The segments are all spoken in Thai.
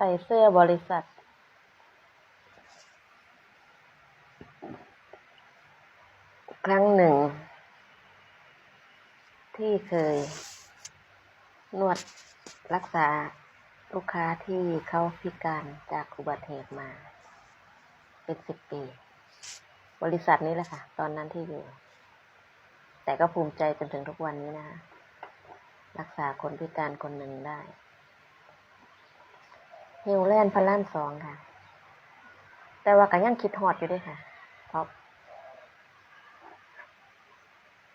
ใส่เสื้อบริษัท ครั้งหนึ่ง ที่เคย นวดรักษาลูกค้าที่เขาพิการจากอุบัติเหตุมา เป็นสิบปี บริษัทนี้แหละค่ะ ตอนนั้นที่อยู่ แต่ก็ภูมิใจจนถึงทุกวันนี้นะคะรักษาคนพิการคนหนึ่งได้ ฮิวแลนด์พระล้านสองค่ะ แต่ว่าก็ยังคิดฮอดอยู่ด้วยค่ะเพราะ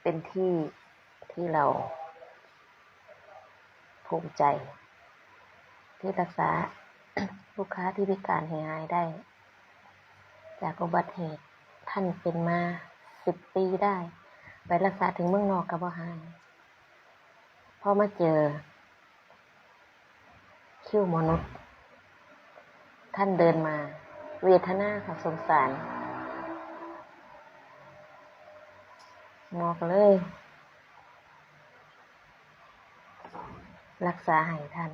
เป็นที่ที่เราภูมิใจ ที่รักษาลูกค้าที่พิการหายได้ จากอุบัติเหตุท่านเป็นมาสิบปีได้ ไปรักษาถึงเมืองนอกกับบ่หายพอมาเจอคิวมนุษย์ ท่านเดินมา เวทนาค่ะสงสารหมอกเลย รักษาให้ท่าน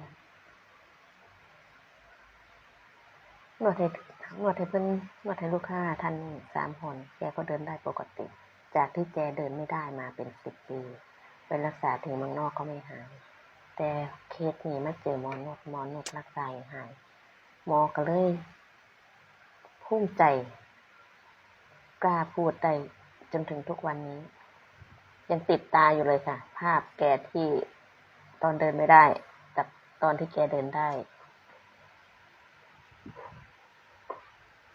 นวดให้นวดให้เพิ่นนวดให้ลูกค้าท่านสามคนแกก็เดินได้ปกติ จากที่แกเดินไม่ได้มาเป็นสิบปีไปรักษาถึงเมืองนอกก็ไม่หาย แต่เคสนี้มาเจอหมอนวดหมอนวดรักษาหาย หมอก็เลยภูมิใจ กล้าพูดได้จนถึงทุกวันนี้ ยังติดตาอยู่เลยค่ะ ภาพแกที่ตอนเดินไม่ได้ กับตอนที่แกเดินได้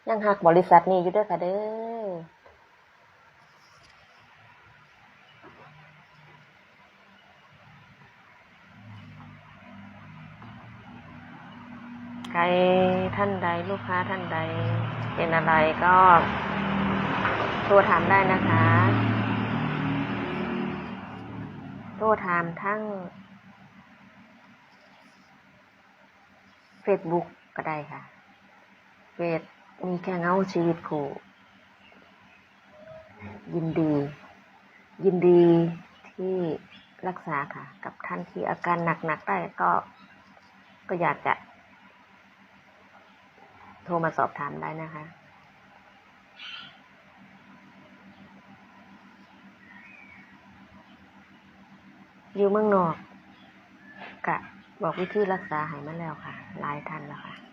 ยังหักบริษัทนี้อยู่ด้วยค่ะเด้อ ใครท่านใดลูกค้าท่านใดเป็นอะไรก็โทรถามได้นะคะ โทรถามทั้ง Facebook ก็ได้ค่ะเฟซมีแค่เงาชีวิตครูยินดี ยินดีที่รักษาค่ะ กับท่านที่อาการหนักๆได้ก็ก็อยากจะ โทรมาสอบถามได้นะคะ อยู่เมืองนอกกะบอกวิธีรักษาหายมาแล้วค่ะหลายท่านแล้วค่ะ